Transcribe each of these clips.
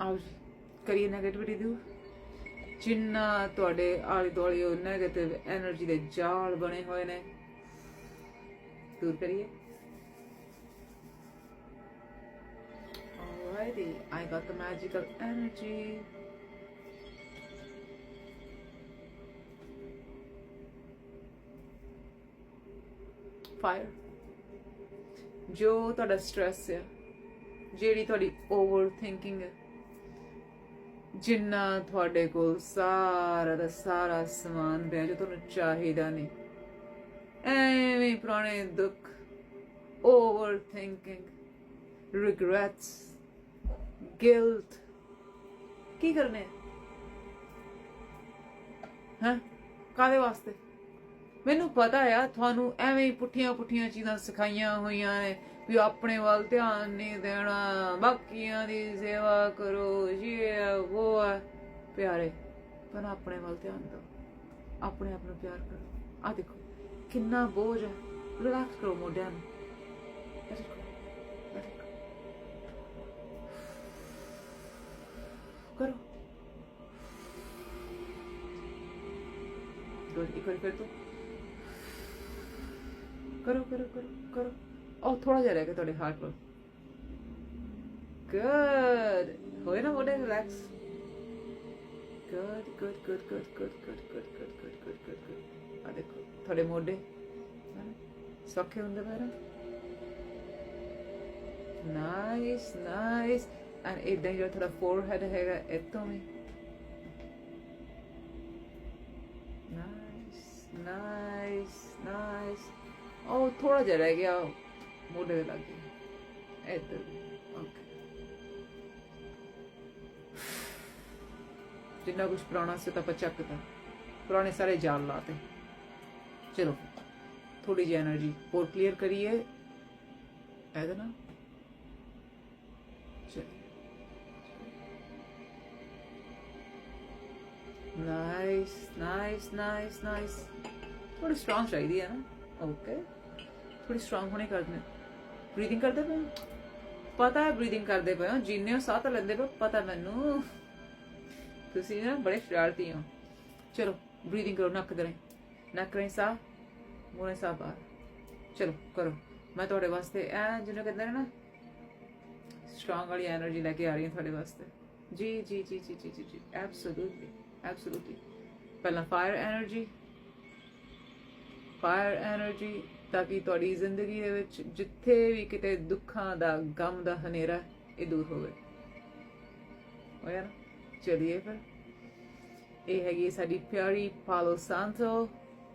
ਆਓ ਕਰੀਏ 네ਗੇਟਿਵਿਟੀ ਦੂਰ ਜਿੰਨਾ ਤੁਹਾਡੇ ਆਲੇ ਦੁਆਲੇ ਉਹ 네ਗੇਟਿਵ એનર્ਜੀ ਦੇ ਜਾਲ ਬਣੇ ਹੋਏ ਨੇ, ਦੂਰ ਕਰੀਏ। Alrighty, i got the magical energy fire ਜੋ ਤੁਹਾਡਾ ਸਟ्रेस ਹੈ ਜਿਹੜੀ ਤੁਹਾਡੀ ਓਵਰ ਥਿੰਕਿੰਗ ਹੈ ਜਿੰਨਾ ਤੁਹਾਡੇ ਕੋਲ ਸਾਰਾ ਦਾ ਸਾਰਾ ਸਮਾਨ ਪਿਆ ਜੋ ਤੁਹਾਨੂੰ ਚਾਹੀਦਾ ਨਹੀਂ ਐਵੇਂ ਪੁਰਾਣੇ ਦੁੱਖ ਓਵਰ ਥਿੰਕਿੰਗ ਰਿਗਰੈਟਸ ਗਿਲਟ ਕੀ ਕਰਨੇ ਹਾਂ? ਕਾਦੇ ਵਾਸਤੇ? ਮੈਨੂੰ ਪਤਾ ਆ, ਤੁਹਾਨੂੰ ਐਵੇਂ ਹੀ ਪੁੱਠੀਆਂ ਪੁੱਠੀਆਂ ਚੀਜ਼ਾਂ ਸਿਖਾਈਆਂ ਹੋਈਆਂ ਨੇ ਵੀ ਆਪਣੇ ਵੱਲ ਧਿਆਨ ਨਹੀਂ ਦੇਣਾ, ਬਾਕੀਆਂ ਦੀ ਸੇਵਾ ਕਰੋ, ਇਹ ਉਹ ਪਿਆਰੇ, ਪਰ ਆਪਣੇ ਵੱਲ ਧਿਆਨ ਦਿਓ। ਆਪਣੇ ਆਪ ਨੂੰ ਪਿਆਰ ਕਰੋ। ਆ ਦੇਖੋ, ਕਿੰਨਾ ਬੋਝ ਹੈ ਰਿਲੈਕਸ ਕਰੋ ਮੋਢਿਆਂ ਨੂੰ। Let ਕਰੋ। ਇੱਕ ਵਾਰੀ ਫਿਰ ਤੋਂ। ਕਰੋ ਕਰੋ ਕਰੋ ਕਰੋ ਉਹ ਥੋੜਾ ਜਿਹਾ ਰਹਿ ਗਿਆ ਤੁਹਾਡੇ ਹਾਰਟ ਕੋਲ ਗੁੱਡ ਹੋਏ ਨਾ ਮੋਢੇ relax good good good good good good good good good good good good ਆ ਦੇਖੋ ਤੁਹਾਡੇ ਮੋਢੇ ਸੌਖੇ ਹੁੰਦੇ ਪਏ ਨਾਈਸ ਨਾਈਸ ਐਂਡ ਇਦਾਂ ਹੀ ਜਿਹੜਾ ਤੁਹਾਡਾ ਫੋਰਹੈਡ ਹੈਗਾ ਇੱਥੋਂ ਵੀ ਨਾਈਸ ਨਾਈਸ ਨਾਈਸ ਉਹ ਥੋੜਾ ਜਿਹਾ ਰਹਿ ਗਿਆ, ਮੋਢੇ ਦੇ ਲੱਗੇ। ਇੱਧਰ ਓਕੇ ਜਿੰਨਾ ਕੁਝ ਪੁਰਾਣਾ ਸੀ ਤਾਂ ਪਚਕਤਾ ਪੁਰਾਣੇ ਸਾਰੇ ਜਾਲ ਲਾਤੇ ਚਲੋ ਥੋੜੀ ਜਿਹੀ એનર્ਜੀ ਹੋਰ ਕਲੀਅਰ ਕਰੀਏ। ਐਦਾ ਨਾ ਨਾਈਸ ਨਾਈਸ ਨਾਈਸ ਨਾਈਸ ਥੋੜੀ ਸਟਰੋਂਗ ਚਾਹੀਦੀ ਹੈ ਨਾ। ਓਕੇ ਥੋੜੀ ਸਟਰੋਂਗ ਹੋਣੇ ਕਰਦੇ ਬਰੀਥਿੰਗ ਕਰਦੇ ਪਏ ਪਤਾ ਹੈ ਬਰੀਥਿੰਗ ਕਰਦੇ ਪਏ ਹੋ। ਜਿੰਨੇ ਹੋ ਸਾਹ ਤਾਂ ਲੈਂਦੇ ਪਏ ਪਤਾ ਮੈਨੂੰ। ਤੁਸੀਂ ਨਾ ਬੜੇ ਸ਼ਰਾਰਤੀ ਹੋ। ਚਲੋ ਬਰੀਥਿੰਗ ਕਰੋ, ਨੱਕ ਦੇ ਨੱਕ ਰਾਹੀਂ ਸਾਹ ਮੂਹਰੇ ਸਾਹ ਬਾਹਰ। ਚਲੋ, ਕਰੋ। ਮੈਂ ਤੁਹਾਡੇ ਵਾਸਤੇ ਐ ਜਿਹਨੂੰ ਕਹਿੰਦੇ ਨੇ ਨਾ ਸਟਰੋਂਗ ਵਾਲੀ એનર્ਜੀ ਲੈ ਕੇ ਆ ਰਹੀ ਹਾਂ ਤੁਹਾਡੇ ਵਾਸਤੇ। ਜੀ ਜੀ ਜੀ ਜੀ ਜੀ ਜੀ ਐਬਸੋਲੂਟਲੀ ਐਬਸੋਲੂਟਲੀ ਪਹਿਲਾਂ ਫਾਇਰ એનર્ਜੀ fire energy ਤਾਂ ਕਿ ਤੁਹਾਡੀ ਜ਼ਿੰਦਗੀ ਦੇ ਵਿੱਚ ਜਿੱਥੇ ਵੀ ਕਿਤੇ ਦੁੱਖਾਂ ਦਾ, ਗਮ ਦਾ ਹਨੇਰਾ ਇਹ ਦੂਰ ਹੋਵੇ। ਹੋਇਆ ਨਾ? ਚਲੀਏ ਫਿਰ। ਇਹ ਹੈਗੀ ਸਾਡੀ ਪਿਆਰੀ ਪਾਲੋ ਸੰਤੋ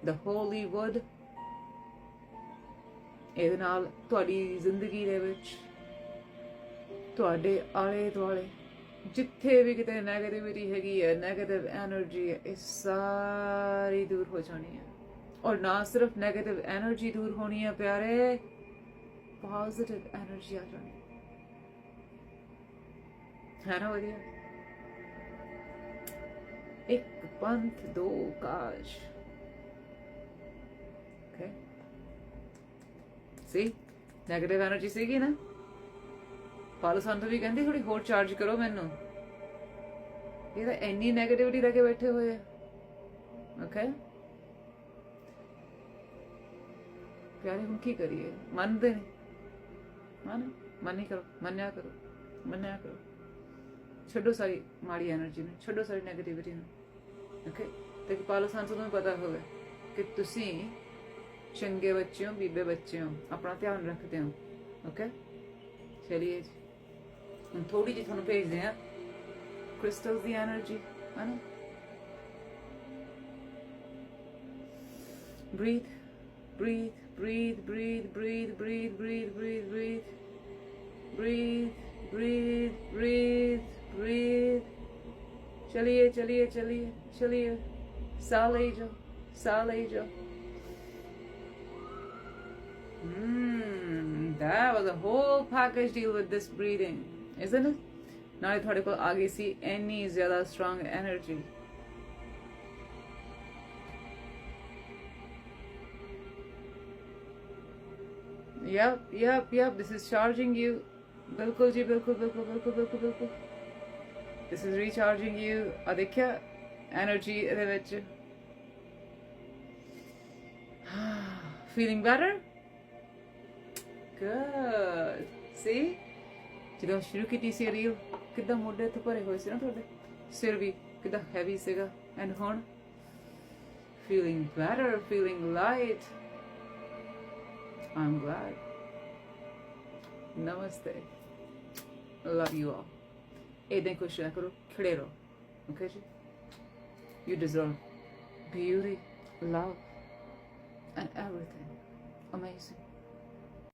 ਦ ਹੋਲੀ ਵੁੱਡ ਇਹਦੇ ਨਾਲ ਤੁਹਾਡੀ ਜ਼ਿੰਦਗੀ ਦੇ ਵਿੱਚ ਤੁਹਾਡੇ ਆਲੇ ਦੁਆਲੇ ਜਿੱਥੇ ਵੀ ਕਿਤੇ ਨੈਗੇਟਿਵਿਟੀ ਹੈਗੀ ਹੈ ਨੈਗੇਟਿਵ એનર્ਜੀ ਹੈ, ਇਹ ਸਾਰੀ ਦੂਰ ਹੋ ਜਾਣੀ ਹੈ। ਔਰ ਨਾ ਸਿਰਫ 네ਗੇਟਿਵ એનર્ਜੀ ਦੂਰ ਹੋਣੀ ਹੈ ਪਿਆਰੇ ਪੋਜ਼ਿਟਿਵ એનર્ਜੀ ਆ ਜਾਣੀ। ਹੈ ਨਾ ਵਧੀਆ? ਇੱਕ ਪੰਥ, ਦੋ ਕਾਜ ਓਕੇ ਸੀ 네ਗੇਟਿਵ એનર્ਜੀ ਸੀਗੀ ਨਾ? ਪਾਲੋ ਸੰਤੋ ਵੀ ਕਹਿੰਦੀ ਥੋੜੀ ਹੋਰ ਚਾਰਜ ਕਰੋ ਮੈਨੂੰ। ਇਹ ਤਾਂ ਇੰਨੀ 네ਗੇਟਿਵਿਟੀ ਲੈ ਕੇ ਬੈਠੇ ਹੋਏ ਆ। ਓਕੇ ਪਿਆਰੇ ਹੁਣ ਕੀ ਕਰੀਏ? ਮੰਨਦੇ ਨੇ। ਮੰਨ, ਮੰਨੀ ਕਰੋ, ਮੰਨਿਆ ਕਰੋ ਮੰਨਿਆ ਕਰੋ। ਛੱਡੋ ਸਾਰੀ ਮਾੜੀ એનર્ਜੀ ਨੂੰ, ਛੱਡੋ ਸਾਰੀ ਨੈਗੇਟਿਵਿਟੀ ਨੂੰ। ਓਕੇ ਤੇ ਪਾਲੋ ਸੰਤੋ ਨੂੰ ਪਤਾ ਹੋਵੇ ਕਿ ਤੁਸੀਂ ਚੰਗੇ ਬੱਚੇ ਹੋ, ਬੀਬੇ ਬੱਚੇ ਹੋ, ਆਪਣਾ ਧਿਆਨ ਰੱਖਦੇ ਹੋ। ਓਕੇ ਚਲੀਏ ਜੀ। ਹੁਣ ਥੋੜੀ ਜਿਹੀ ਤੁਹਾਨੂੰ ਭੇਜਦੇ ਆ ਕ੍ਰਿਸਟਲ ਦੀ એનર્ਜੀ ਹਨਾ? Breathe breathe Breathe, breathe, breathe, breathe, breathe, breathe, breathe. Breathe, breathe, breathe, breathe. चलिए Chaliya, chaliya, chaliya, साह ले जाओ Sah hmm, that was a whole package deal with this breathing isn't it now थोड़े को आगे see any ज़्यादा strong energy Yep, yep, yep. This is charging you. बिल्कुल जी बिल्कुल बिल्कुल बिल्कुल बिल्कुल बिल्कुल this is recharging you ਆ ਦੇਖਿਆ energy ਇਹਦੇ ਵਿੱਚ feeling better good see ਜਦੋਂ ਸ਼ੁਰੂ ਕੀਤੀ ਸੀ ਰੀਲ ਕਿੱਦਾਂ ਮੋਢੇ ਤੇ ਭਰੇ ਹੋਏ ਸੀ ਨਾ ਤੁਹਾਡੇ ਸਿਰ ਵੀ ਕਿੱਦਾਂ ਹੈਵੀ ਸੀਗਾ ਐਂਡ ਹੁਣ feeling better feeling light I'm glad. Namaste. Love you all. Okay? You deserve beauty, love, and everything. Amazing.